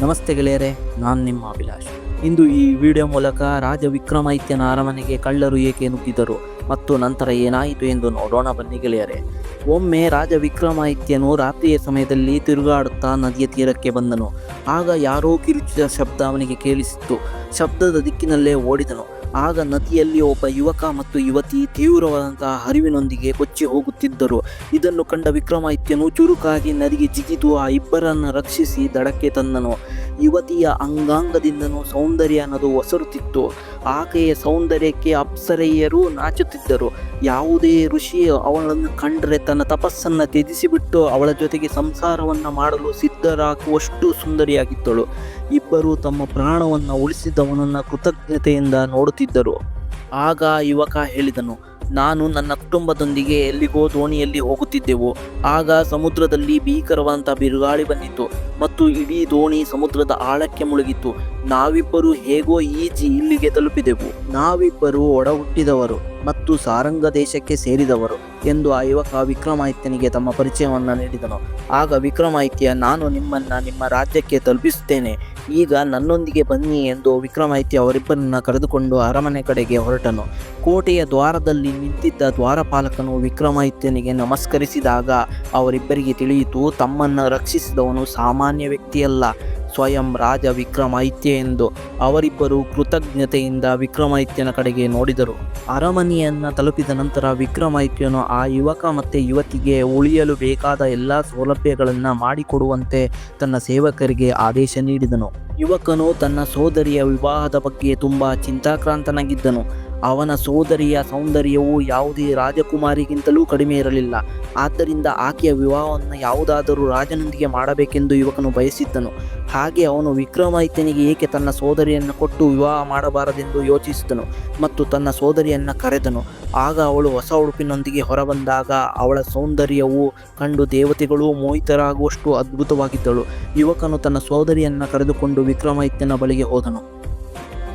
ನಮಸ್ತೆ ಗೆಳೆಯರೆ, ನಾನು ನಿಮ್ಮ ಅಭಿಲಾಷ್. ಇಂದು ಈ ವಿಡಿಯೋ ಮೂಲಕ ರಾಜ ವಿಕ್ರಮಾದಿತ್ಯನ ಅರಮನೆಗೆ ಕಳ್ಳರು ಏಕೆ ನುಗ್ಗಿದರು ಮತ್ತು ನಂತರ ಏನಾಯಿತು ಎಂದು ನೋಡೋಣ ಬನ್ನಿ ಗೆಳೆಯರೆ. ಒಮ್ಮೆ ರಾಜ ವಿಕ್ರಮಾದಿತ್ಯನು ರಾತ್ರಿಯ ಸಮಯದಲ್ಲಿ ತಿರುಗಾಡುತ್ತಾ ನದಿಯ ತೀರಕ್ಕೆ ಬಂದನು. ಆಗ ಯಾರೋ ಕಿರುಚಿದ ಶಬ್ದ ಅವನಿಗೆ ಕೇಳಿಸಿತ್ತು. ಶಬ್ದದ ದಿಕ್ಕಿನಲ್ಲೇ ಓಡಿದನು. ಆಗ ನದಿಯಲ್ಲಿ ಒಬ್ಬ ಯುವಕ ಮತ್ತು ಯುವತಿ ತೀವ್ರವಾದಂತಹ ಹರಿವಿನೊಂದಿಗೆ ಕೊಚ್ಚಿ ಹೋಗುತ್ತಿದ್ದರು. ಇದನ್ನು ಕಂಡ ವಿಕ್ರಮಾದಿತ್ಯನು ಚುರುಕಾಗಿ ನದಿಗೆ ಜಿಗಿದು ಆ ಇಬ್ಬರನ್ನು ರಕ್ಷಿಸಿ ದಡಕ್ಕೆ ತಂದನು. ಯುವತಿಯ ಅಂಗಾಂಗದಿಂದನೂ ಸೌಂದರ್ಯ ಅನ್ನೋದು ಒಸರುತ್ತಿತ್ತು. ಆಕೆಯ ಸೌಂದರ್ಯಕ್ಕೆ ಅಪ್ಸರೆಯರು ನಾಚುತ್ತಿದ್ದರು. ಯಾವುದೇ ಋಷಿ ಅವಳನ್ನು ಕಂಡರೆ ತನ್ನ ತಪಸ್ಸನ್ನು ತ್ಯಜಿಸಿಬಿಟ್ಟು ಅವಳ ಜೊತೆಗೆ ಸಂಸಾರವನ್ನು ಮಾಡಲು ಸಿದ್ಧರಾಗುವಷ್ಟು ಸುಂದರಿಯಾಗಿದ್ದಳು. ಇಬ್ಬರು ತಮ್ಮ ಪ್ರಾಣವನ್ನು ಉಳಿಸಿದವನನ್ನು ಕೃತಜ್ಞತೆಯಿಂದ ನೋಡುತ್ತಿದ್ದರು. ಆಗ ಯುವಕ ಹೇಳಿದನು ನಾನು ನನ್ನ ಕುಟುಂಬದೊಂದಿಗೆ ಎಲ್ಲಿಗೋ ದೋಣಿಯಲ್ಲಿ ಹೋಗುತ್ತಿದ್ದೆವು. ಆಗ ಸಮುದ್ರದಲ್ಲಿ ಭೀಕರವಾದಂಥ ಬಿರುಗಾಳಿ ಬಂದಿತ್ತು. ಮತ್ತು ಇಡೀ ದೋಣಿ ಸಮುದ್ರದ ಆಳಕ್ಕೆ ಮುಳುಗಿತ್ತು. ನಾವಿಬ್ಬರು ಹೇಗೋ ಈಜಿ ಇಲ್ಲಿಗೆ ತಲುಪಿದೆವು. ನಾವಿಬ್ಬರು ಒಡ ಹುಟ್ಟಿದವರು ಮತ್ತು ಸಾರಂಗ ದೇಶಕ್ಕೆ ಸೇರಿದವರು ಎಂದು ಆ ಯುವಕ ವಿಕ್ರಮಾದಿತ್ಯನಿಗೆ ತಮ್ಮ ಪರಿಚಯವನ್ನು ನೀಡಿದನು. ಆಗ ವಿಕ್ರಮಾದಿತ್ಯ, ನಾನು ನಿಮ್ಮನ್ನು ನಿಮ್ಮ ರಾಜ್ಯಕ್ಕೆ ತಲುಪಿಸುತ್ತೇನೆ. ಈಗ ನನ್ನೊಂದಿಗೆ ಬನ್ನಿ ಎಂದು ವಿಕ್ರಮಾದಿತ್ಯ ಅವರಿಬ್ಬರನ್ನು ಕರೆದುಕೊಂಡು ಅರಮನೆ ಕಡೆಗೆ ಹೊರಟನು. ಕೋಟೆಯ ದ್ವಾರದಲ್ಲಿ ನಿಂತಿದ್ದ ದ್ವಾರಪಾಲಕನು ವಿಕ್ರಮಾದಿತ್ಯನಿಗೆ ನಮಸ್ಕರಿಸಿದಾಗ ಅವರಿಬ್ಬರಿಗೆ ತಿಳಿಯಿತು, ತಮ್ಮನ್ನು ರಕ್ಷಿಸಿದವನು ಸಾಮಾನ್ಯ ವ್ಯಕ್ತಿಯಲ್ಲ. ಸ್ವಯಂ ರಾಜ ವಿಕ್ರಮಾದಿತ್ಯ ಎಂದು ಅವರಿಬ್ಬರು ಕೃತಜ್ಞತೆಯಿಂದ ವಿಕ್ರಮಾದಿತ್ಯನ ಕಡೆಗೆ ನೋಡಿದರು. ಅರಮನೆಯನ್ನು ತಲುಪಿದ ನಂತರ ವಿಕ್ರಮಾದಿತ್ಯನು ಆ ಯುವಕ ಮತ್ತು ಯುವತಿಗೆ ಉಳಿಯಲು ಬೇಕಾದ ಎಲ್ಲ ಸೌಲಭ್ಯಗಳನ್ನು ಮಾಡಿಕೊಡುವಂತೆ ತನ್ನ ಸೇವಕರಿಗೆ ಆದೇಶ ನೀಡಿದನು. ಯುವಕನು ತನ್ನ ಸೋದರಿಯ ವಿವಾಹದ ಬಗ್ಗೆ ತುಂಬ ಚಿಂತಾಕ್ರಾಂತನಾಗಿದ್ದನು. ಅವನ ಸೋದರಿಯ ಸೌಂದರ್ಯವು ಯಾವುದೇ ರಾಜಕುಮಾರಿಗಿಂತಲೂ ಕಡಿಮೆ ಇರಲಿಲ್ಲ. ಆದ್ದರಿಂದ ಆಕೆಯ ವಿವಾಹವನ್ನು ಯಾವುದಾದರೂ ರಾಜನೊಂದಿಗೆ ಮಾಡಬೇಕೆಂದು ಯುವಕನು ಬಯಸಿದ್ದನು. ಹಾಗೆ ಅವನು ವಿಕ್ರಮಾದಿತ್ಯನಿಗೆ ಏಕೆ ತನ್ನ ಸೋದರಿಯನ್ನು ಕೊಟ್ಟು ವಿವಾಹ ಮಾಡಬಾರದೆಂದು ಯೋಚಿಸಿದನು ಮತ್ತು ತನ್ನ ಸೋದರಿಯನ್ನು ಕರೆದನು. ಆಗ ಅವಳು ಹೊಸ ಉಡುಪಿನೊಂದಿಗೆ ಹೊರಬಂದಾಗ ಅವಳ ಸೌಂದರ್ಯವು ಕಂಡು ದೇವತೆಗಳು ಮೋಹಿತರಾಗುವಷ್ಟು ಅದ್ಭುತವಾಗಿದ್ದಳು. ಯುವಕನು ತನ್ನ ಸೋದರಿಯನ್ನು ಕರೆದುಕೊಂಡು ವಿಕ್ರಮಾದಿತ್ಯನ ಬಳಿಗೆ ಹೋದನು.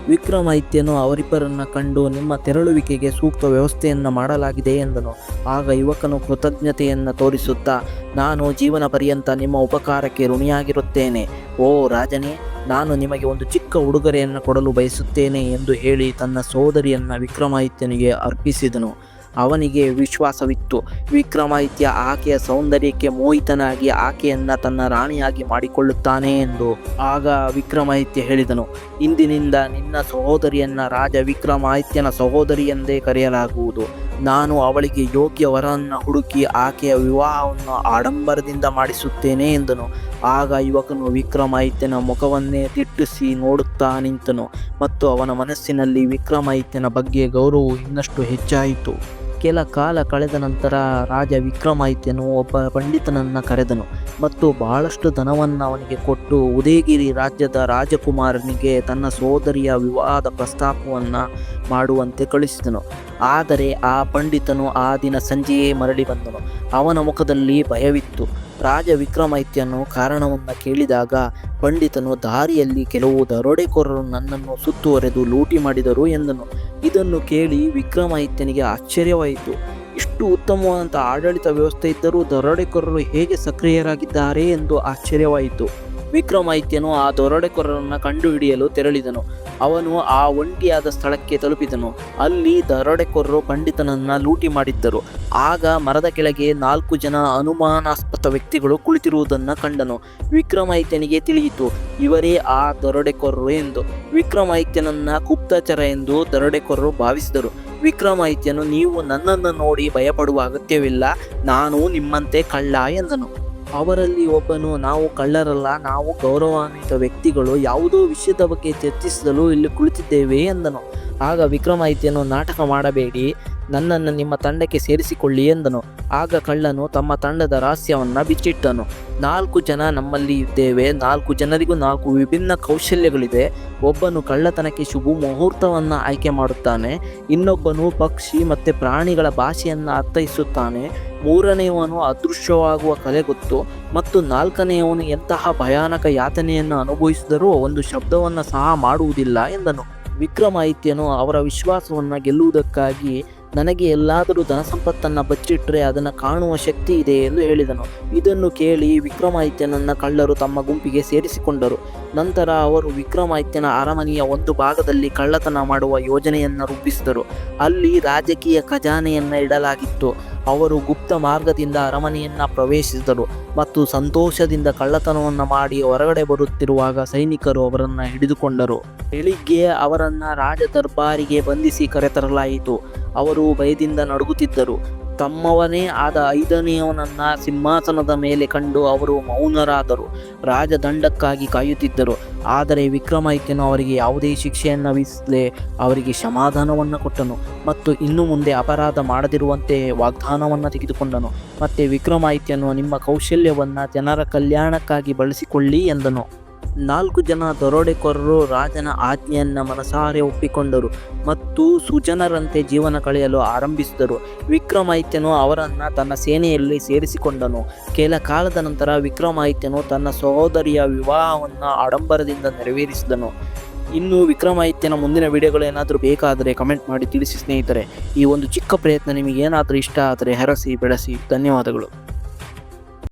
ವಿಕ್ರಮಾದಿತ್ಯನು ಅವರಿಬ್ಬರನ್ನು ಕಂಡು ನಿಮ್ಮ ತೆರಳುವಿಕೆಗೆ ಸೂಕ್ತ ವ್ಯವಸ್ಥೆಯನ್ನು ಮಾಡಲಾಗಿದೆ ಎಂದನು. ಆಗ ಯುವಕನು ಕೃತಜ್ಞತೆಯನ್ನು ತೋರಿಸುತ್ತಾ, ನಾನು ಜೀವನ ಪರ್ಯಂತ ನಿಮ್ಮ ಉಪಕಾರಕ್ಕೆ ಋಣಿಯಾಗಿರುತ್ತೇನೆ. ಓ ರಾಜನೇ, ನಾನು ನಿಮಗೆ ಒಂದು ಚಿಕ್ಕ ಉಡುಗೊರೆಯನ್ನು ಕೊಡಲು ಬಯಸುತ್ತೇನೆ ಎಂದು ಹೇಳಿ ತನ್ನ ಸೋದರಿಯನ್ನು ವಿಕ್ರಮಾದಿತ್ಯನಿಗೆ ಅರ್ಪಿಸಿದನು. ಅವನಿಗೆ ವಿಶ್ವಾಸವಿತ್ತು. ವಿಕ್ರಮಾದಿತ್ಯ ಆಕೆಯ ಸೌಂದರ್ಯಕ್ಕೆ ಮೋಹಿತನಾಗಿ ಆಕೆಯನ್ನು ತನ್ನ ರಾಣಿಯಾಗಿ ಮಾಡಿಕೊಳ್ಳುತ್ತಾನೆ ಎಂದು. ಆಗ ವಿಕ್ರಮಾದಿತ್ಯ ಹೇಳಿದನು. ಇಂದಿನಿಂದ ನಿನ್ನ ಸಹೋದರಿಯನ್ನ ರಾಜ ವಿಕ್ರಮಾದಿತ್ಯನ ಸಹೋದರಿ ಎಂದೇ ಕರೆಯಲಾಗುವುದು. ನಾನು ಅವಳಿಗೆ ಯೋಗ್ಯ ವರನ್ನು ಹುಡುಕಿ ಆಕೆಯ ವಿವಾಹವನ್ನು ಆಡಂಬರದಿಂದ ಮಾಡಿಸುತ್ತೇನೆ ಎಂದನು. ಆಗ ಯುವಕನು ವಿಕ್ರಮಾದಿತ್ಯನ ಮುಖವನ್ನೇ ತಿಟ್ಟಿಸಿ ನೋಡುತ್ತಾ ನಿಂತನು. ಮತ್ತು ಅವನ ಮನಸ್ಸಿನಲ್ಲಿ ವಿಕ್ರಮಾದಿತ್ಯನ ಬಗ್ಗೆ ಗೌರವವು ಇನ್ನಷ್ಟು ಹೆಚ್ಚಾಯಿತು. ಕೆಲ ಕಾಲ ಕಳೆದ ನಂತರ ರಾಜ ವಿಕ್ರಮಾದಿತ್ಯನು ಒಬ್ಬ ಪಂಡಿತನನ್ನು ಕರೆದನು ಮತ್ತು ಬಹಳಷ್ಟು ಧನವನ್ನು ಅವನಿಗೆ ಕೊಟ್ಟು ಉದಯಗಿರಿ ರಾಜ್ಯದ ರಾಜಕುಮಾರನಿಗೆ ತನ್ನ ಸೋದರಿಯ ವಿವಾಹದ ಪ್ರಸ್ತಾಪವನ್ನು ಮಾಡುವಂತೆ ಕಳುಹಿಸಿದನು. ಆದರೆ ಆ ಪಂಡಿತನು ಆ ದಿನ ಸಂಜೆಯೇ ಮರಳಿ ಬಂದನು. ಅವನ ಮುಖದಲ್ಲಿ ಭಯವಿತ್ತು. ರಾಜ ವಿಕ್ರಮಾದಿತ್ಯನು ಕಾರಣವನ್ನು ಕೇಳಿದಾಗ ಪಂಡಿತನು ದಾರಿಯಲ್ಲಿ ಕೆಲವು ದರೋಡೆಕೋರರು ನನ್ನನ್ನು ಸುತ್ತುವರೆದು ಲೂಟಿ ಮಾಡಿದರು ಎಂದನು. ಇದನ್ನು ಕೇಳಿ ವಿಕ್ರಮಾದಿತ್ಯನಿಗೆ ಆಶ್ಚರ್ಯವಾಯಿತು. ಇಷ್ಟು ಉತ್ತಮವಾದಂಥ ಆಡಳಿತ ವ್ಯವಸ್ಥೆ ಇದ್ದರೂ ದರೋಡೆಕೋರರು ಹೇಗೆ ಸಕ್ರಿಯರಾಗಿದ್ದಾರೆ ಎಂದು ಆಶ್ಚರ್ಯವಾಯಿತು. ವಿಕ್ರಮಾದಿತ್ಯನು ಆ ದರೋಡೆಕೋರರನ್ನು ಕಂಡುಹಿಡಿಯಲು ತೆರಳಿದನು. ಅವನು ಆ ಒಂಟಿಯಾದ ಸ್ಥಳಕ್ಕೆ ತಲುಪಿದನು. ಅಲ್ಲಿ ದರೋಡೆಕೋರರು ಪಂಡಿತನನ್ನ ಲೂಟಿ ಮಾಡಿದ್ದರು. ಆಗ ಮರದ ಕೆಳಗೆ ನಾಲ್ಕು ಜನ ಅನುಮಾನಾಸ್ಪದ ವ್ಯಕ್ತಿಗಳು ಕುಳಿತಿರುವುದನ್ನು ಕಂಡನು. ವಿಕ್ರಮಾದಿತ್ಯನಿಗೆ ತಿಳಿಯಿತು, ಇವರೇ ಆ ದರೋಡೆಕೋರರು ಎಂದು. ವಿಕ್ರಮಾದಿತ್ಯನನ್ನ ಗುಪ್ತಚರ ಎಂದು ದರೋಡೆಕೋರರು ಭಾವಿಸಿದರು. ವಿಕ್ರಮಾದಿತ್ಯನು ನೀವು ನನ್ನನ್ನು ನೋಡಿ ಭಯಪಡುವ ಅಗತ್ಯವಿಲ್ಲ. ನಾನು ನಿಮ್ಮಂತೆ ಕಳ್ಳ ಎಂದನು. ಅವರಲ್ಲಿ ಒಬ್ಬನು ನಾವು ಕಳ್ಳರಲ್ಲ, ನಾವು ಗೌರವಾನ್ವಿತ ವ್ಯಕ್ತಿಗಳು, ಯಾವುದೋ ವಿಷಯದ ಬಗ್ಗೆ ಚರ್ಚಿಸಲು ಇಲ್ಲಿ ಕುಳಿತಿದ್ದೇವೆ ಎಂದನು. ಆಗ ವಿಕ್ರಮಾದಿತ್ಯನು, ನಾಟಕ ಮಾಡಬೇಡಿ, ನನ್ನನ್ನು ನಿಮ್ಮ ತಂಡಕ್ಕೆ ಸೇರಿಸಿಕೊಳ್ಳಿ ಎಂದನು. ಆಗ ಕಳ್ಳನು ತಮ್ಮ ತಂಡದ ರಹಸ್ಯವನ್ನು ಬಿಚ್ಚಿಟ್ಟನು. ನಾಲ್ಕು ಜನ ನಮ್ಮಲ್ಲಿ ಇದ್ದೇವೆ, ನಾಲ್ಕು ಜನರಿಗೂ ನಾಲ್ಕು ವಿಭಿನ್ನ ಕೌಶಲ್ಯಗಳಿದೆ. ಒಬ್ಬನು ಕಳ್ಳತನಕ್ಕೆ ಶುಭ ಮುಹೂರ್ತವನ್ನು ಆಯ್ಕೆ ಮಾಡುತ್ತಾನೆ, ಇನ್ನೊಬ್ಬನು ಪಕ್ಷಿ ಮತ್ತು ಪ್ರಾಣಿಗಳ ಭಾಷೆಯನ್ನು ಅರ್ಥೈಸುತ್ತಾನೆ. ಮೂರನೆಯವನು ಅದೃಶ್ಯವಾಗುವ ಕಲೆ ಗೊತ್ತು ಮತ್ತು ನಾಲ್ಕನೆಯವನು ಎಂತಹ ಭಯಾನಕ ಯಾತನೆಯನ್ನು ಅನುಭವಿಸಿದರೂ ಒಂದು ಶಬ್ದವನ್ನು ಸಹ ಮಾಡುವುದಿಲ್ಲ ಎಂದನು. ವಿಕ್ರಮಾದಿತ್ಯನು ಅವರ ವಿಶ್ವಾಸವನ್ನು ಗೆಲ್ಲುವುದಕ್ಕಾಗಿ ನನಗೆ ಎಲ್ಲಾದರೂ ಧನ ಸಂಪತ್ತನ್ನು ಬಚ್ಚಿಟ್ರೆ ಅದನ್ನು ಕಾಣುವ ಶಕ್ತಿ ಇದೆ ಎಂದು ಹೇಳಿದನು. ಇದನ್ನು ಕೇಳಿ ವಿಕ್ರಮಾದಿತ್ಯನನ್ನು ಕಳ್ಳರು ತಮ್ಮ ಗುಂಪಿಗೆ ಸೇರಿಸಿಕೊಂಡರು. ನಂತರ ಅವರು ವಿಕ್ರಮಾದಿತ್ಯನ ಅರಮನೆಯ ಒಂದು ಭಾಗದಲ್ಲಿ ಕಳ್ಳತನ ಮಾಡುವ ಯೋಜನೆಯನ್ನು ರೂಪಿಸಿದರು. ಅಲ್ಲಿ ರಾಜಕೀಯ ಖಜಾನೆಯನ್ನು ಇಡಲಾಗಿತ್ತು. ಅವರು ಗುಪ್ತ ಮಾರ್ಗದಿಂದ ಅರಮನೆಯನ್ನು ಪ್ರವೇಶಿಸಿದರು ಮತ್ತು ಸಂತೋಷದಿಂದ ಕಳ್ಳತನವನ್ನು ಮಾಡಿ ಹೊರಗಡೆ ಬರುತ್ತಿರುವಾಗ ಸೈನಿಕರು ಅವರನ್ನು ಹಿಡಿದುಕೊಂಡರು. ಬೆಳಿಗ್ಗೆ ಅವರನ್ನು ರಾಜ ದರ್ಬಾರಿಗೆ ಬಂಧಿಸಿ ಕರೆತರಲಾಯಿತು. ಅವರು ಭಯದಿಂದ ನಡುಗುತ್ತಿದ್ದರು. ತಮ್ಮವನೇ ಆದ ಐದನೆಯವನನ್ನ ಸಿಂಹಾಸನದ ಮೇಲೆ ಕಂಡು ಅವರು ಮೌನರಾದರು. ರಾಜದಂಡಕ್ಕಾಗಿ ಕಾಯುತ್ತಿದ್ದರು. ಆದರೆ ವಿಕ್ರಮಾದಿತ್ಯನು ಅವರಿಗೆ ಯಾವುದೇ ಶಿಕ್ಷೆಯನ್ನು ವಿಧಿಸದೆ ಅವರಿಗೆ ಸಮಾಧಾನವನ್ನು ಕೊಟ್ಟನು ಮತ್ತು ಇನ್ನು ಮುಂದೆ ಅಪರಾಧ ಮಾಡದಿರುವಂತೆ ವಾಗ್ದಾನವನ್ನು ತೆಗೆದುಕೊಂಡನು. ಮತ್ತೆ ವಿಕ್ರಮಾದಿತ್ಯನು ನಿಮ್ಮ ಕೌಶಲ್ಯವನ್ನು ಜನರ ಕಲ್ಯಾಣಕ್ಕಾಗಿ ಬಳಸಿಕೊಳ್ಳಿ ಎಂದನು. ನಾಲ್ಕು ಜನ ದರೋಡೆಕೋರರು ರಾಜನ ಆಜ್ಞೆಯನ್ನು ಮನಸಾರೆ ಒಪ್ಪಿಕೊಂಡರು ಮತ್ತು ಸುಜನರಂತೆ ಜೀವನ ಕಳೆಯಲು ಆರಂಭಿಸಿದರು. ವಿಕ್ರಮಾದಿತ್ಯನು ಅವರನ್ನು ತನ್ನ ಸೇನೆಯಲ್ಲಿ ಸೇರಿಸಿಕೊಂಡನು. ಕೆಲ ಕಾಲದ ನಂತರ ವಿಕ್ರಮಾದಿತ್ಯನು ತನ್ನ ಸಹೋದರಿಯ ವಿವಾಹವನ್ನು ಆಡಂಬರದಿಂದ ನೆರವೇರಿಸಿದನು. ಇನ್ನು ವಿಕ್ರಮಾದಿತ್ಯನ ಮುಂದಿನ ವಿಡಿಯೋಗಳು ಏನಾದರೂ ಬೇಕಾದರೆ ಕಮೆಂಟ್ ಮಾಡಿ ತಿಳಿಸಿ ಸ್ನೇಹಿತರೆ. ಈ ಒಂದು ಚಿಕ್ಕ ಪ್ರಯತ್ನ ನಿಮಗೆ ಏನಾದರೂ ಇಷ್ಟ ಆದರೆ ಹರಸಿ ಬೆಳೆಸಿ. ಧನ್ಯವಾದಗಳು.